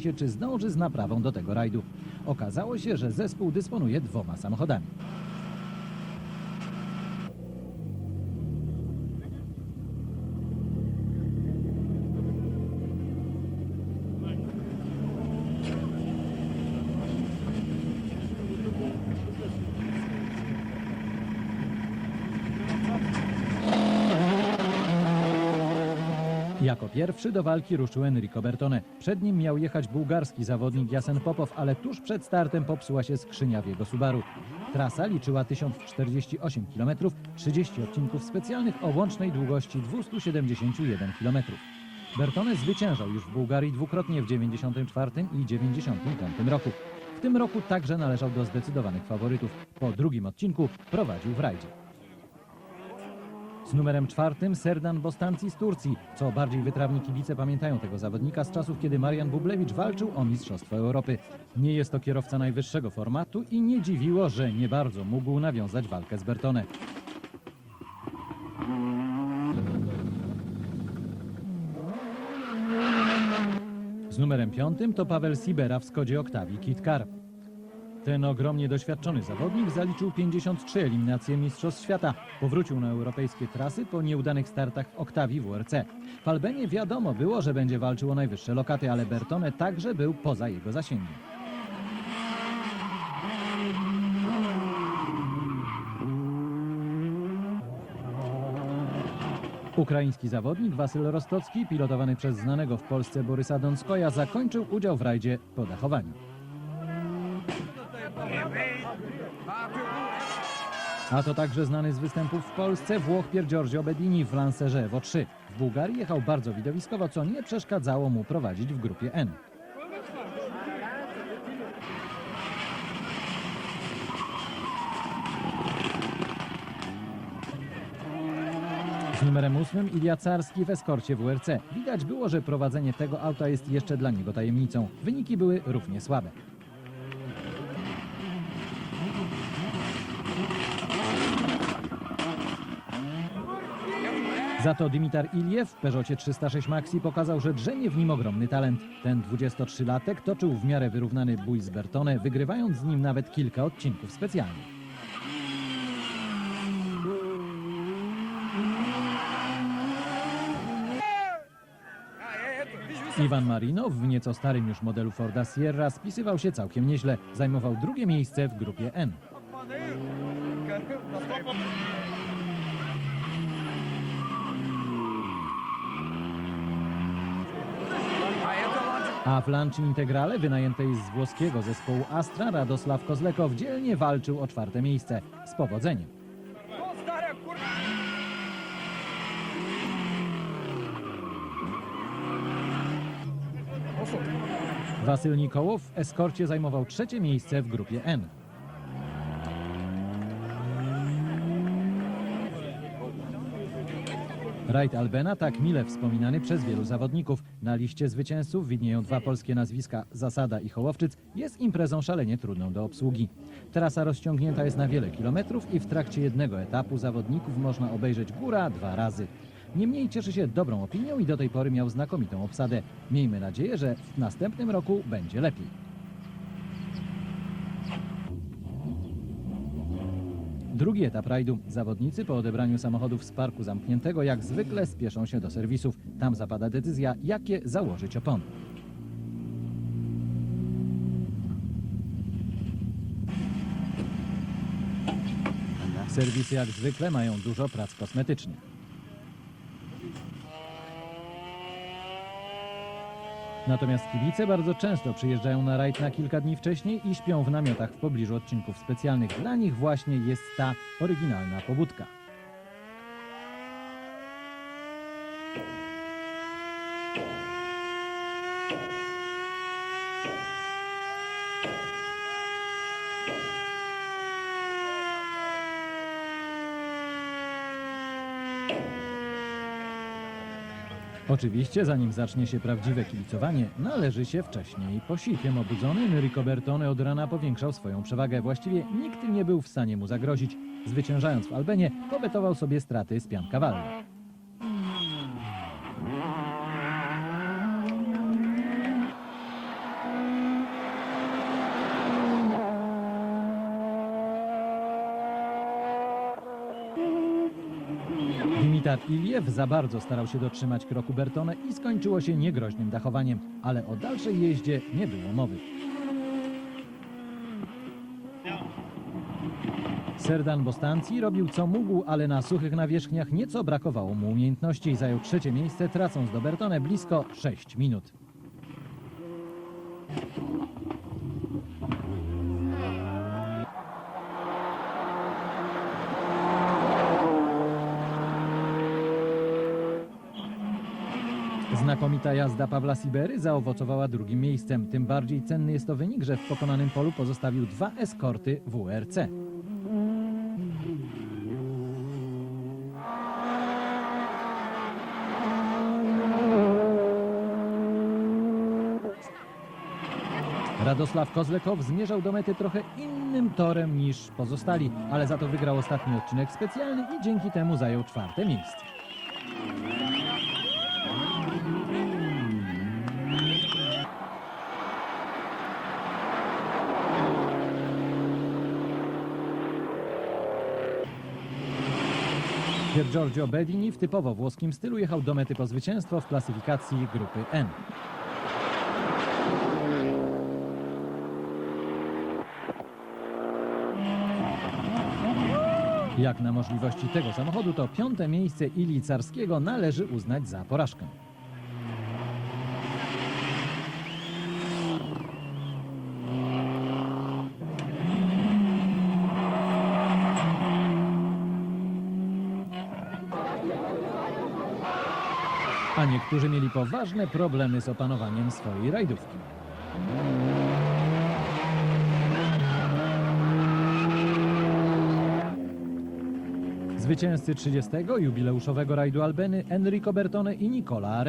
się, czy zdąży z naprawą do tego rajdu. Okazało się, że zespół dysponuje dwoma samochodami. Jako pierwszy do walki ruszył Enrico Bertone. Przed nim miał jechać bułgarski zawodnik Jasen Popow, ale tuż przed startem popsuła się skrzynia w jego Subaru. Trasa liczyła 1048 km, 30 odcinków specjalnych o łącznej długości 271 km. Bertone zwyciężał już w Bułgarii dwukrotnie w 94 i 95 roku. W tym roku także należał do zdecydowanych faworytów. Po drugim odcinku prowadził w rajdzie. Z numerem czwartym Serdan Bostanci z Turcji. Co bardziej wytrawni kibice pamiętają tego zawodnika z czasów, kiedy Marian Bublewicz walczył o Mistrzostwo Europy. Nie jest to kierowca najwyższego formatu i nie dziwiło, że nie bardzo mógł nawiązać walkę z Bertone. Z numerem piątym to Paweł Sibera w Skodzie Octavii Kit Car. Ten ogromnie doświadczony zawodnik zaliczył 53 eliminacje Mistrzostw Świata. Powrócił na europejskie trasy po nieudanych startach w Oktawii WRC. W Albenie wiadomo było, że będzie walczył o najwyższe lokaty, ale Bertone także był poza jego zasięgiem. Ukraiński zawodnik Wasyl Rostocki, pilotowany przez znanego w Polsce Borysa Donskoja, zakończył udział w rajdzie po dachowaniu. A to także znany z występów w Polsce Włoch Pier Giorgio Bedini w Lancerze Evo 3. W Bułgarii jechał bardzo widowiskowo, co nie przeszkadzało mu prowadzić w grupie N. Z numerem ósmym Ilia Carski w eskorcie WRC. Widać było, że prowadzenie tego auta jest jeszcze dla niego tajemnicą. Wyniki były równie słabe. Za to Dimitar Iliew w Peugeotie 306 Maxi pokazał, że drzemie w nim ogromny talent. Ten 23-latek toczył w miarę wyrównany bój z Bertone, wygrywając z nim nawet kilka odcinków specjalnych. Iwan Marino w nieco starym już modelu Forda Sierra spisywał się całkiem nieźle. Zajmował drugie miejsce w grupie N. A w Lancia Integrale, wynajętej z włoskiego zespołu Astra, Radosław Kozlekow dzielnie walczył o czwarte miejsce. Z powodzeniem. Wasyl Nikołow w eskorcie zajmował trzecie miejsce w grupie N. Rajd Albena, tak mile wspominany przez wielu zawodników. Na liście zwycięzców widnieją dwa polskie nazwiska, Zasada i Hołowczyc, jest imprezą szalenie trudną do obsługi. Trasa rozciągnięta jest na wiele kilometrów i w trakcie jednego etapu zawodników można obejrzeć góra dwa razy. Niemniej cieszy się dobrą opinią i do tej pory miał znakomitą obsadę. Miejmy nadzieję, że w następnym roku będzie lepiej. Drugi etap rajdu. Zawodnicy po odebraniu samochodów z parku zamkniętego jak zwykle spieszą się do serwisów. Tam zapada decyzja, jakie założyć opony. Serwisy jak zwykle mają dużo prac kosmetycznych. Natomiast kibice bardzo często przyjeżdżają na rajd na kilka dni wcześniej i śpią w namiotach w pobliżu odcinków specjalnych. Dla nich właśnie jest ta oryginalna pobudka. Oczywiście, zanim zacznie się prawdziwe kibicowanie, należy się wcześniej posić. Tym obudzony Enrico Bertone od rana powiększał swoją przewagę. Właściwie nikt nie był w stanie mu zagrozić. Zwyciężając w Albenie, pobetował sobie straty z Piancavallo. Vitar Iliew za bardzo starał się dotrzymać kroku Bertone i skończyło się niegroźnym dachowaniem, ale o dalszej jeździe nie było mowy. Serdan Bostanci robił co mógł, ale na suchych nawierzchniach nieco brakowało mu umiejętności i zajął trzecie miejsce, tracąc do Bertone blisko 6 minut. Znakomita jazda Pawła Sibery zaowocowała drugim miejscem. Tym bardziej cenny jest to wynik, że w pokonanym polu pozostawił dwa eskorty WRC. Radosław Kozlekow zmierzał do mety trochę innym torem niż pozostali, ale za to wygrał ostatni odcinek specjalny i dzięki temu zajął czwarte miejsce. Pier Giorgio Bedini w typowo włoskim stylu jechał do mety po zwycięstwo w klasyfikacji grupy N. Jak na możliwości tego samochodu, to piąte miejsce Ili Carskiego należy uznać za porażkę. A niektórzy mieli poważne problemy z opanowaniem swojej rajdówki. Zwycięzcy 30. jubileuszowego rajdu Albeny Enrico Bertone i Nicola